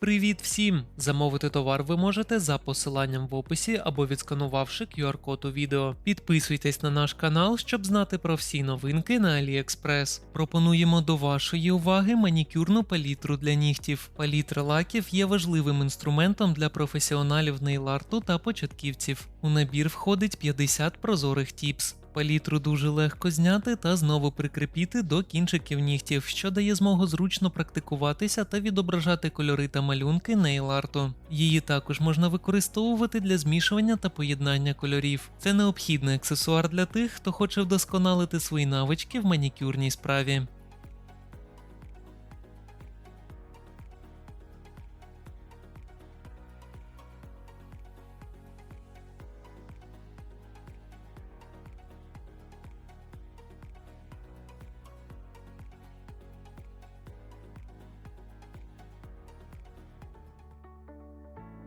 Привіт всім! Замовити товар ви можете за посиланням в описі або відсканувавши QR-код у відео. Підписуйтесь на наш канал, щоб знати про всі новинки на AliExpress. Пропонуємо до вашої уваги манікюрну палітру для нігтів. Палітра лаків є важливим інструментом для професіоналів нейларту та початківців. У набір входить 50 прозорих тіпс. Палітру дуже легко зняти та знову прикріпіти до кінчиків нігтів, що дає змогу зручно практикуватися та відображати кольори та малюнки нейларту. Її також можна використовувати для змішування та поєднання кольорів. Це необхідний аксесуар для тих, хто хоче вдосконалити свої навички в манікюрній справі.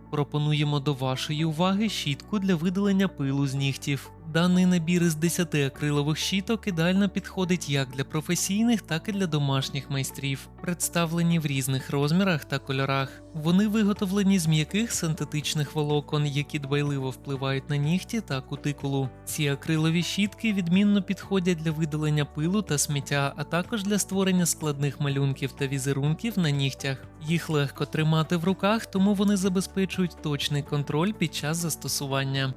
Пропонуємо до вашої уваги щітку для видалення пилу з нігтів. Даний набір із 10 акрилових щіток ідеально підходить як для професійних, так і для домашніх майстрів, представлені в різних розмірах та кольорах. Вони виготовлені з м'яких синтетичних волокон, які дбайливо впливають на нігті та кутикулу. Ці акрилові щітки відмінно підходять для видалення пилу та сміття, а також для створення складних малюнків та візерунків на нігтях. Їх легко тримати в руках, тому вони забезпечують точний контроль під час застосування.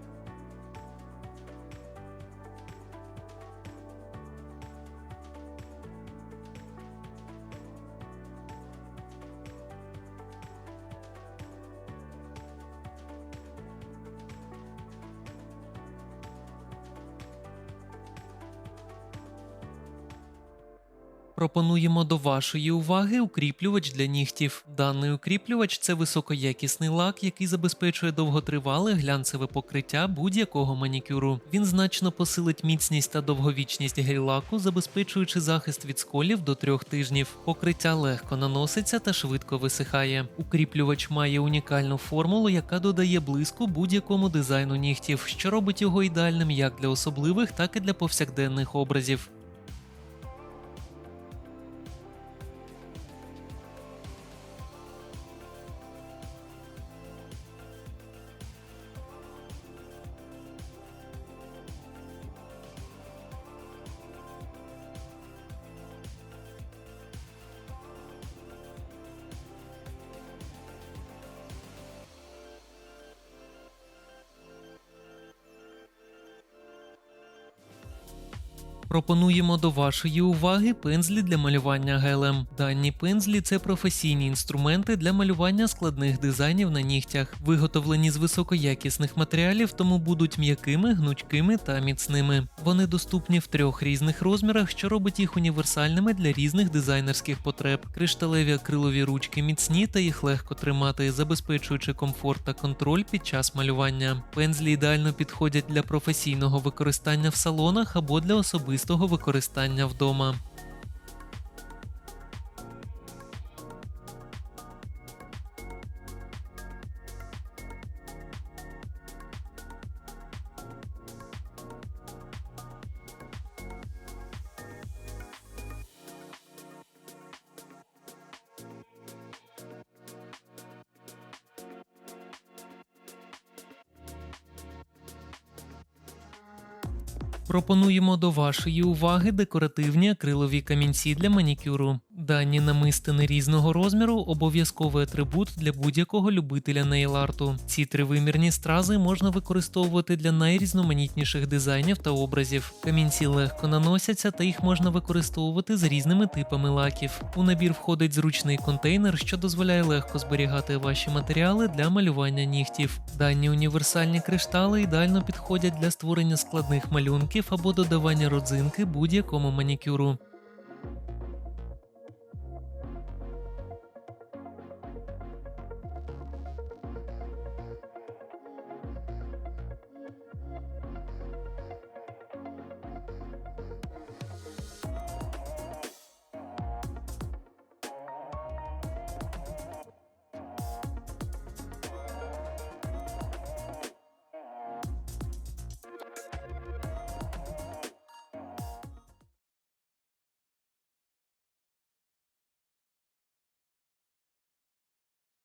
Пропонуємо до вашої уваги укріплювач для нігтів. Даний укріплювач це високоякісний лак, який забезпечує довготривале глянцеве покриття будь-якого манікюру. Він значно посилить міцність та довговічність гель-лаку, забезпечуючи захист від сколів до трьох тижнів. Покриття легко наноситься та швидко висихає. Укріплювач має унікальну формулу, яка додає блиску будь-якому дизайну нігтів, що робить його ідеальним як для особливих, так і для повсякденних образів. Пропонуємо до вашої уваги пензлі для малювання гелем. Дані пензлі це професійні інструменти для малювання складних дизайнів на нігтях, виготовлені з високоякісних матеріалів, тому будуть м'якими, гнучкими та міцними. Вони доступні в трьох різних розмірах, що робить їх універсальними для різних дизайнерських потреб. Кришталеві акрилові ручки міцні та їх легко тримати, забезпечуючи комфорт та контроль під час малювання. Пензлі ідеально підходять для професійного використання в салонах або для особистого використання вдома. Пропонуємо до вашої уваги декоративні акрилові камінці для манікюру. Дані намистини різного розміру обов'язковий атрибут для будь-якого любителя нейл-арту. Ці тривимірні стрази можна використовувати для найрізноманітніших дизайнів та образів. Камінці легко наносяться та їх можна використовувати з різними типами лаків. У набір входить зручний контейнер, що дозволяє легко зберігати ваші матеріали для малювання нігтів. Дані універсальні криштали ідеально підходять для створення складних малюнків або додавання родзинки будь-якому манікюру.